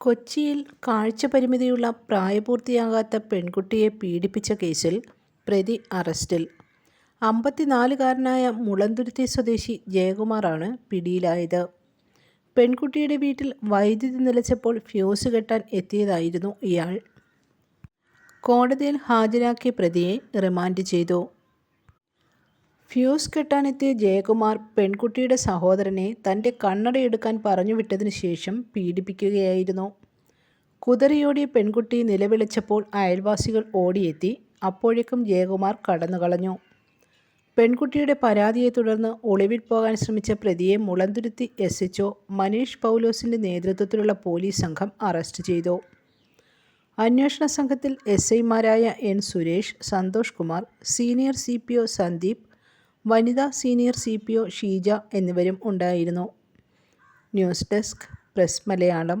കൊച്ചിയിൽ കാഴ്ചപരിമിതിയുള്ള പ്രായപൂർത്തിയാകാത്ത പെൺകുട്ടിയെ പീഡിപ്പിച്ച കേസിൽ പ്രതി അറസ്റ്റിൽ. അമ്പത്തിനാലുകാരനായ മുളന്തുരുത്തി സ്വദേശി ജയകുമാറാണ് പിടിയിലായത്. പെൺകുട്ടിയുടെ വീട്ടിൽ വൈദ്യുതി നിലച്ചപ്പോൾ ഫ്യൂസ് കെട്ടാൻ എത്തിയതായിരുന്നു ഇയാൾ. കോടതിയിൽ ഹാജരാക്കിയ പ്രതിയെ റിമാൻഡ് ചെയ്തു. ഫ്യൂസ് കെട്ടാനെത്തിയ ജയകുമാർ പെൺകുട്ടിയുടെ സഹോദരനെ തന്റെ പറഞ്ഞു വിട്ടതിന് ശേഷം പീഡിപ്പിക്കുകയായിരുന്നു. കുതിരയോടിയ പെൺകുട്ടി നിലവിളിച്ചപ്പോൾ അയൽവാസികൾ ഓടിയെത്തി. അപ്പോഴേക്കും ജയകുമാർ കടന്നുകളഞ്ഞു പെൺകുട്ടിയുടെ പരാതിയെ തുടർന്ന് ഒളിവിൽ പോകാൻ ശ്രമിച്ച പ്രതിയെ മുളന്തുരുത്തി എസ് എച്ച് മനീഷ് പൗലോസിന്റെ നേതൃത്വത്തിലുള്ള പോലീസ് സംഘം അറസ്റ്റ് ചെയ്തു. അന്വേഷണ സംഘത്തിൽ എസ് ഐമാരായ N Suresh Santhosh Kumar senior C P O Sandeep വനിതാ senior C P O Sheeja എന്നിവരും ഉണ്ടായിരുന്നു. News desk press Malayalam.